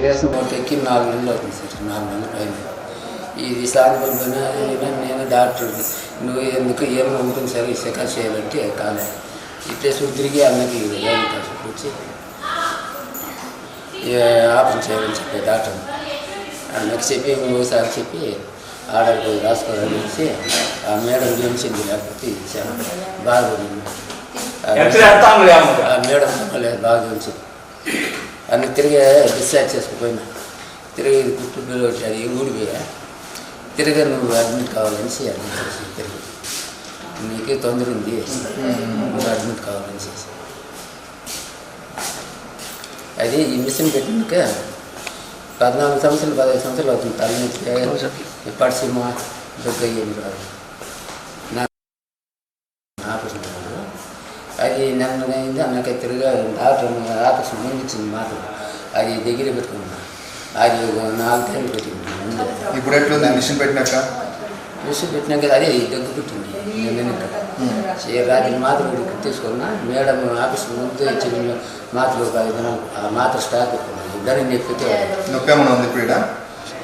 Ration card ఎక్కి నాలుగు నెలలు అవుతుంది సార్. నాలుగు నెలల పైన ఇది సాయంత్రం పైన నేను- నేను డాక్టర్ నువ్వు ఎందుకు ఏం ఉంటుంది సార్? సెకండ్ చేయాలంటే కాలే. ఇట్లే తిరిగి అన్నకి వచ్చి ఆపరేషన్ చేయాలని చెప్పి డాక్టర్ అన్నకి చెప్పి ఇంకోసారి చెప్పి ఆర్డర్ పోయి రాసుకోవాలని చెప్పి ఆ మేడం గెలిచింది. లేకపోతే ఇచ్చాను. బాగుంది ఆ మేడం లేదు బాగా గెలిచింది. అన్ని తిరిగి డిశ్చార్జ్ చేసుకుపోయినా తిరిగి గుట్టు బిల్లు వచ్చాడు ఈ ఊడి పోయా తిరిగి నువ్వు అడ్మిట్ కావాలని అడ్మిట్ చేసి తిరిగి నీకే తొందర ఉంది నువ్వు అడ్మిట్ కావాలని చేసి అది ఈ మిషన్ పెట్టినాక పద్నాలుగు సంవత్సరాలు పదహైదు సంవత్సరాలు అవుతుంది తలనొప్పి పడిసిమ దగ్గర ఏమి రాదు నా ఆపరేషన్ కాదు. అది నన్ను అయింది అన్నకి తిరిగా డాక్టర్ ఆపరేషన్ ముందు ఇచ్చింది మాత్రం అది దగ్గర పెట్టుకున్నా. అది నాలుగు టైం ముందు. ఇప్పుడు ఎట్లుంది? మిషన్ పెట్టినాక? మిషన్ పెట్టినాక అదే దగ్గు పెట్టింది. రాత్రి మాత్రం ఇక్కడ తీసుకున్నా మేడం ఆఫీస్ ముందు ఇచ్చిన మాత్రలు ఒక ఐదు ఆ మాత్ర స్టాక్ పెట్టుకున్నాను ఇద్దరిని చెప్పితే ఏమైనా ఉంది ఇప్పుడు?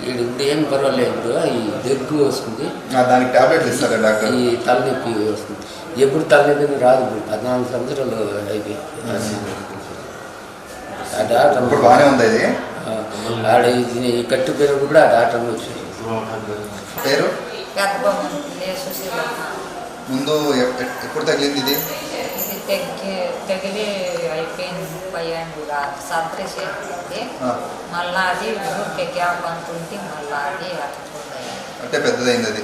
వీడు ఇప్పుడు ఏం పర్వాలేదు. ఇప్పుడు ఈ దగ్గు వస్తుంది. ఆ, దానికి టాబ్లెట్లు ఇస్తారా డాక్టర్? ఈ తలనొప్పి వస్తుంది. ఎప్పుడు తలనొప్పి రాదు. ఇప్పుడు పద్నాలుగు సంవత్సరాలు అయిపోయి. ఆ డాక్టర్ ఇప్పుడు బాగానే ఉంది ఇది? ఆ, ఆడ ఇది ఈ కట్టు పేరు కూడా ఆ డాక్టర్ వచ్చి పేరు? ముందు ఎప్పుడు తగిలింది ఇది? తెగిలి అయిపోయింది పోయాను సర్జరీ చేసింది ఆ, మళ్ళా అది ఊరికే గ్యాప్ అంటుంటే మళ్ళా అది అంటే పెద్దదైంది అది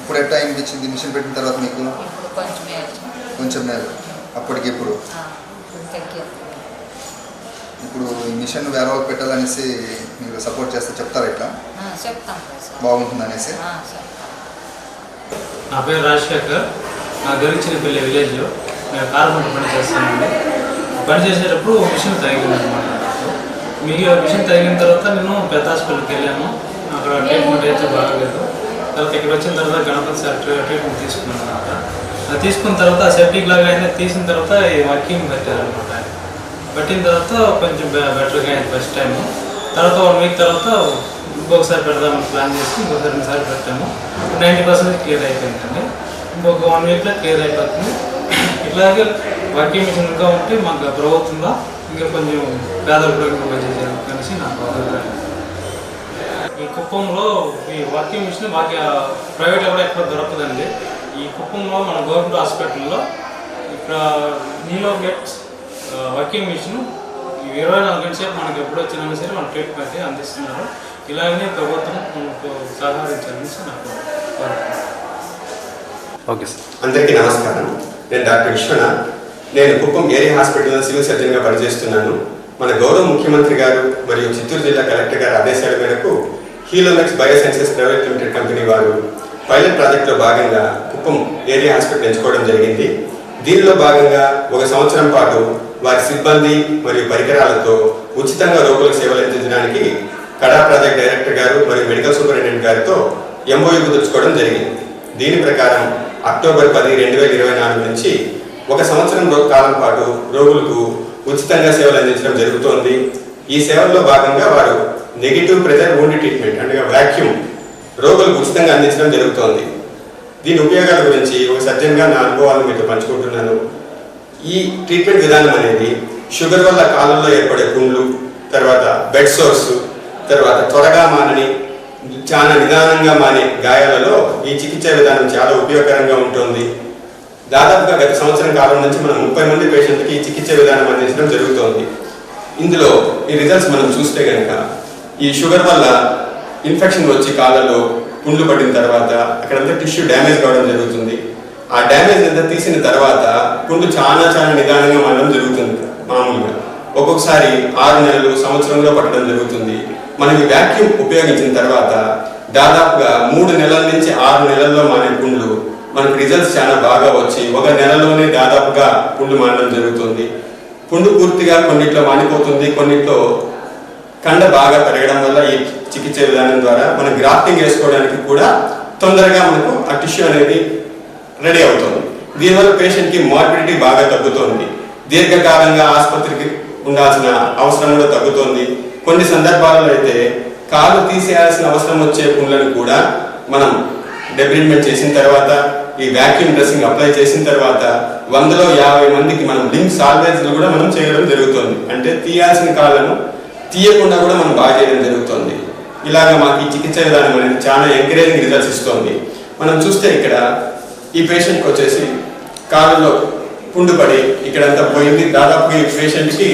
ఇప్పుడు ఎట్లా అనిపించింది మిషన్ పెట్టిన తర్వాత మీకు ఇప్పుడు కొంచెం కొంచెం మేలు అప్పటికి ఇప్పుడు ఇప్పుడు ఈ మిషన్ వేరే వాళ్ళకి పెట్టాలనేసి మీరు సపోర్ట్ చేస్తే చెప్తారా ఇట్లా బాగుంటుంది అనేసి నా పేరు రాజశేఖర్. నా గరిచినపల్లి విలేజ్ నేను కార్పెంటర్ పని చేస్తానండి పని చేసేటప్పుడు మిషన్ తగిలింది అనమాట మీ మిషన్ తగిలిన తర్వాత నేను పెద్ద హాస్పిటల్కి వెళ్ళాను. అక్కడ ట్రీట్మెంట్ అయితే బాగలేదు. తర్వాత ఇక్కడ వచ్చిన తర్వాత గణపతి సార్ ట్రీట్మెంట్ తీసుకున్నాను అనమాట అది తీసుకున్న తర్వాత సెప్టిక్ లాగా అయినా తీసిన తర్వాత ఈ వర్కింగ్ పెట్టారనమాట. పెట్టిన తర్వాత కొంచెం బెటర్గా అయింది ఫస్ట్ టైం తర్వాత వన్ వీక్ తర్వాత ఇంకొకసారి పెడదామని ప్లాన్ చేసి ఇంకొకసారి రెండుసార్లు పెట్టాము. నైంటీ పర్సెంట్ క్లియర్ అయిపోయిందండి. ఇంకొక వన్ వీక్లో క్లియర్ అయిపోతుంది. ఇలాగే వర్కింగ్ మిషన్ ఇంకా ఉంటే మాకు ప్రభుత్వంలో ఇంకా కొంచెం పేదలు కూడా ఇంకా కలిసి నాకు అభిప్రాయం. ఈ కుప్పంలో ఈ వర్కింగ్ మిషన్ మాకు ప్రైవేట్లో కూడా ఎక్కడ దొరకదండి. ఈ కుప్పంలో మన గవర్నమెంట్ హాస్పిటల్లో ఇక్కడ నీలో గెట్ వర్కింగ్ మిషన్ ఈ ఇరవై నాలుగు గంటల సేపు మనకి ఎప్పుడు వచ్చినా సరే మన ట్రీట్మెంట్ అందిస్తున్నారు. ఇలాగనే ప్రభుత్వం మనకు సహకరించాలని నాకు ఓకే సార్ అందరికీ నమస్కారం. నేను డాక్టర్ విశ్వనాథ్. నేను కుప్పం ఏరియా హాస్పిటల్లో సివిల్ సర్జన్గా పనిచేస్తున్నాను. మన గౌరవ ముఖ్యమంత్రి గారు మరియు చిత్తూరు జిల్లా కలెక్టర్ గారి ఆదేశాల మేరకు Healomex Biosciences private limited company వారు పైలట్ ప్రాజెక్ట్లో భాగంగా కుప్పం ఏరియా హాస్పిటల్ ఎంచుకోవడం జరిగింది. దీనిలో భాగంగా ఒక సంవత్సరం పాటు వారి సిబ్బంది మరియు పరికరాలతో ఉచితంగా రోగులకు సేవలు అందించడానికి కడా ప్రాజెక్ట్ డైరెక్టర్ గారు మరియు మెడికల్ సూపరింటెండెంట్ గారితో ఎంఓయూ కుదుర్చుకోవడం జరిగింది. దీని ప్రకారం అక్టోబర్ పది రెండు వేల ఇరవై నాలుగు నుంచి ఒక సంవత్సరం కాలం పాటు రోగులకు ఉచితంగా సేవలు అందించడం జరుగుతోంది. ఈ సేవల్లో భాగంగా వారు నెగిటివ్ ప్రెజర్ wound ట్రీట్మెంట్ అంటే వాక్యూమ్ రోగులకు ఉచితంగా అందించడం జరుగుతోంది. దీని ఉపయోగాల గురించి ఒక సజ్జంగా నా అనుభవాలను మీతో పంచుకుంటున్నాను. ఈ ట్రీట్మెంట్ విధానం అనేది షుగర్ వల్ల కాలంలో ఏర్పడే పుండ్లు తర్వాత బెడ్ సోర్స్ తర్వాత త్వరగా మానని చాలా నిదానంగా మానే గాయాలలో ఈ చికిత్స విధానం చాలా ఉపయోగకరంగా ఉంటుంది. దాదాపుగా గత సంవత్సరం కాలం నుంచి మనం ముప్పై మంది పేషెంట్కి ఈ చికిత్స విధానం అందించడం జరుగుతోంది. ఇందులో ఈ రిజల్ట్స్ మనం చూస్తే కనుక ఈ షుగర్ వల్ల ఇన్ఫెక్షన్ వచ్చి కాళ్ళలో పుండ్లు పడిన తర్వాత అక్కడంతా టిష్యూ డ్యామేజ్ కావడం జరుగుతుంది. ఆ డ్యామేజ్ అంతా తీసిన తర్వాత పుండు చాలా చాలా నిదానంగా మారడం జరుగుతుంది మామూలుగా. ఒక్కొక్కసారి ఆరు నెలలు సంవత్సరంలో పట్టడం జరుగుతుంది. మనం వ్యాక్యూమ్ ఉపయోగించిన తర్వాత దాదాపుగా మూడు నెలల నుంచి ఆరు నెలల్లో మానే పుండ్లు. మనకి రిజల్ట్స్ చాలా బాగా వచ్చి ఒక నెలలోనే దాదాపుగా పుండ్లు మానడం జరుగుతుంది. పుండు పూర్తిగా కొన్నిట్లో మానిపోతుంది కొన్నిట్లో కండ బాగా పెరగడం వల్ల ఈ చికిత్స విధానం ద్వారా మనం గ్రాఫ్టింగ్ వేసుకోవడానికి కూడా తొందరగా మనకు ఆ టిష్యూ అనేది రెడీ అవుతుంది. దీనివల్ల పేషెంట్కి మార్బిడిటీ బాగా తగ్గుతుంది. దీర్ఘకాలంగా ఆసుపత్రికి ఉండాల్సిన అవసరం కూడా తగ్గుతుంది. కొన్ని సందర్భాలలో అయితే కాలు తీసేయాల్సిన అవసరం వచ్చే పుండ్లను కూడా మనం డెబ్రిడ్మెంట్ చేసిన తర్వాత ఈ వ్యాక్యూమ్ డ్రెస్సింగ్ అప్లై చేసిన తర్వాత వందలో యాభై మందికి మనం లింక్ సాల్వేజ్ కూడా మనం చేయడం జరుగుతుంది. అంటే తీయాల్సిన కాళ్ళను తీయకుండా కూడా మనం బాగా చేయడం జరుగుతుంది. ఇలాగా మాకు ఈ చికిత్స విధానం అనేది చాలా ఎంకరేజింగ్ రిజల్ట్స్ ఇస్తుంది. మనం చూస్తే ఇక్కడ ఈ పేషెంట్కి వచ్చేసి కాళ్ళలో పుండుపడి ఇక్కడంతా పోయింది. దాదాపు ఈ పేషెంట్కి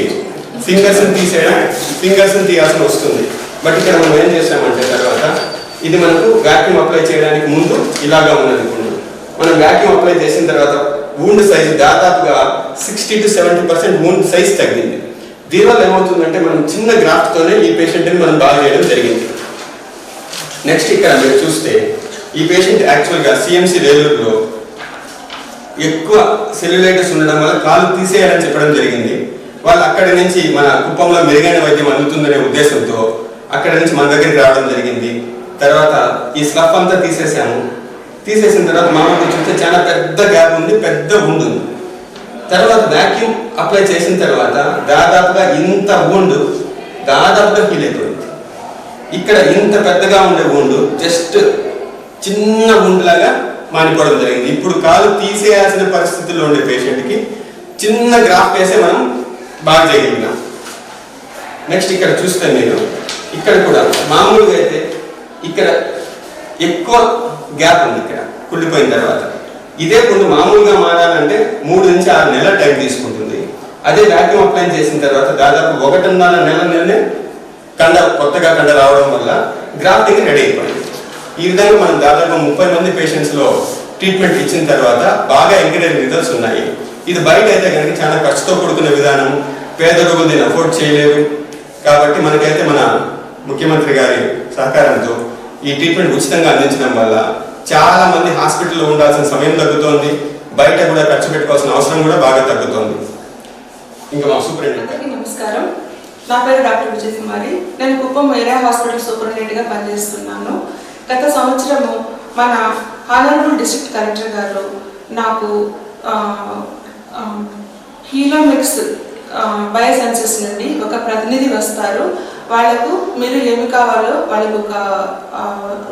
ఫింగర్స్ తీసేయడం ఫింగర్స్ తీయాల్సి వస్తుంది. బట్ ఇక్కడ మనం ఏం చేసామంటే తర్వాత ఇది మనకు వ్యాక్యూమ్ అప్లై చేయడానికి ముందు ఇలాగా ఉన్నది ఇప్పుడు మనం వ్యాక్యూమ్ అప్లై చేసిన తర్వాత వూండ్ సైజ్ దాదాపుగా sixty to seventy percent wound size తగ్గింది. దీనివల్ల ఏమవుతుందంటే మనం చిన్న గ్రాఫ్ట్తోనే ఈ పేషెంట్ని మనం బాగా చేయడం జరిగింది. నెక్స్ట్ ఇక్కడ మీరు చూస్తే ఈ పేషెంట్ యాక్చువల్గా సిఎంసి రేలూరులో ఎక్కువ సెల్యులైటిస్ ఉండడం వల్ల కాలు తీసేయాలని చెప్పడం జరిగింది. వాళ్ళు అక్కడి నుంచి మన కుప్పంలో మెరుగైన వైద్యం అందుతుందనే ఉద్దేశంతో అక్కడి నుంచి మన దగ్గరికి రావడం జరిగింది. తర్వాత ఈ స్లఫ్ అంతా తీసేసాము. తీసేసిన తర్వాత మామూలుగా చూస్తే చాలా పెద్ద గ్యాప్ ఉంది పెద్ద wound ఉంది. తర్వాత వ్యాక్యూమ్ అప్లై చేసిన తర్వాత దాదాపుగా ఇంత ఊండు దాదాపుగా ఫీల్ అయిపోయింది. ఇక్కడ ఇంత పెద్దగా ఉండే ఊండు జస్ట్ చిన్న wound లాగా మానిపోవడం జరిగింది. ఇప్పుడు కాలు తీసేయాల్సిన పరిస్థితుల్లో ఉండే పేషెంట్కి చిన్న గ్రాఫ్ వేసే మనం బాగా చేయగలిగినాం. నెక్స్ట్ ఇక్కడ చూస్తే మీరు ఇక్కడ కూడా మామూలుగా అయితే ఇక్కడ ఎక్కువ గ్యాప్ ఉంది ఇక్కడ కుళ్ళిపోయిన తర్వాత. ఇదే పుండు మామూలుగా మారాలంటే మూడు నుంచి ఆరు నెలల టైం తీసుకుంటుంది. అదే వ్యాక్యూమ్ అప్లై చేసిన తర్వాత దాదాపు ఒకటిన్నర నెల నెలనే కండ కొత్తగా కండ రావడం వల్ల గ్రాఫ్టింగ్ రెడీ అయిపోయింది. ఈ విధంగా మనం దాదాపు ముప్పై మంది పేషెంట్స్లో ట్రీట్మెంట్ ఇచ్చిన తర్వాత బాగా ఎంకరేజ్ రిజల్ట్స్ ఉన్నాయి. ఇది బయట అయితే కనుక చాలా ఖర్చుతో కూడుకున్న విధానం. పేద రోగులు దీన్ని అఫోర్డ్ చేయలేవు. కాబట్టి మనకైతే మన ముఖ్యమంత్రి గారి సహకారంతో ఈ ట్రీట్మెంట్ ఉచితంగా అందించడం వల్ల చాలా మంది హాస్పిటల్లో ఉండాల్సిన సమయం తగ్గుతోంది. బయట కూడా ఖర్చు పెట్టుకోవాల్సిన అవసరం కూడా బాగా తగ్గుతోంది. ఇంకా మా సూపరింటెండెంట్. నమస్కారం. నా పేరు డాక్టర్ విజయ్ కుమారి. నేను కుప్పం ఏరియా హాస్పిటల్ సూపరింటెండెంట్గా పనిచేస్తున్నాను. గత సంవత్సరము మన హానరబుల్ డిస్ట్రిక్ట్ కలెక్టర్ గారు నాకు హీలోమిక్స్ బయోసెన్సెస్ నుండి ఒక ప్రతినిధి వస్తారు. వాళ్ళకు మీరు ఏమి కావాలో వాళ్ళకు ఒక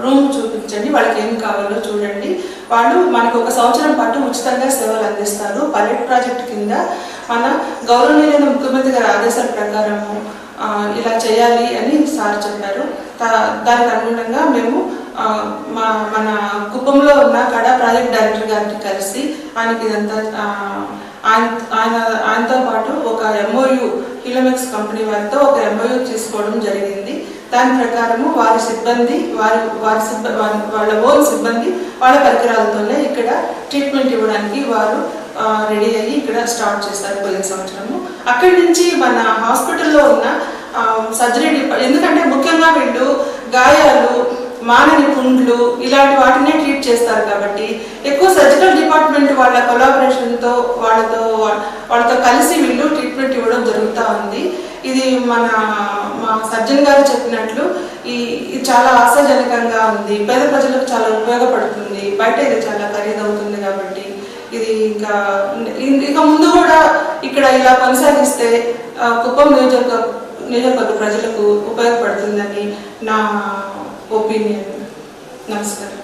రూమ్ చూపించండి వాళ్ళకి ఏమి కావాలో చూడండి. వాళ్ళు మనకు ఒక సంవత్సరం పాటు ఉచితంగా సేవలు అందిస్తారు. పైలట్ ప్రాజెక్ట్ కింద మన గౌరవనీయులైన ముఖ్యమంత్రి గారి ఆదేశాల ప్రకారము ఇలా చేయాలి అని సార్ చెప్పారు. దానికి అనుగుణంగా మేము మా మన కుప్పంలో ఉన్న కడా ప్రాజెక్ట్ డైరెక్టర్ గారిని కలిసి ఆయనకి ఇదంతా ఆయన ఆయన ఆయనతో పాటు ఒక ఎంఓయు హిలోమిక్స్ కంపెనీ వారితో ఒక ఎంఓయు తీసుకోవడం జరిగింది. దాని ప్రకారము వారి సిబ్బంది వారి వారి సిబ్బంది వాళ్ళ ఓన్ సిబ్బంది వాళ్ళ పరికరాలతోనే ఇక్కడ ట్రీట్మెంట్ ఇవ్వడానికి వారు రెడీ అయ్యి ఇక్కడ స్టార్ట్ చేశారు పోయిన సంవత్సరము. అక్కడి నుంచి మన హాస్పిటల్లో ఉన్న సర్జరీ డిపా ఎందుకంటే ముఖ్యంగా వీళ్ళు గాయాలు మానని పుండ్లు ఇలాంటి వాటినే ట్రీట్ చేస్తారు కాబట్టి ఎక్కువ సర్జికల్ డిపార్ట్మెంట్ వాళ్ళ కొలాబరేషన్తో వాళ్ళతో వాళ్ళతో కలిసి వీళ్ళు ట్రీట్మెంట్ ఇవ్వడం జరుగుతూ ఉంది. ఇది మన మా సర్జన్ గారు చెప్పినట్లు ఈ ఇది చాలా ఆశాజనకంగా ఉంది. పేద ప్రజలకు చాలా ఉపయోగపడుతుంది. బయట ఇది చాలా ఖరీదవుతుంది కాబట్టి ఇది ఇంకా ఇక ముందు కూడా ఇక్కడ ఇలా కొనసాగిస్తే కుప్పం నియోజకవర్గ నియోజకవర్గ ప్రజలకు ఉపయోగపడుతుందని నా ఒపీనియన్ నమస్కారం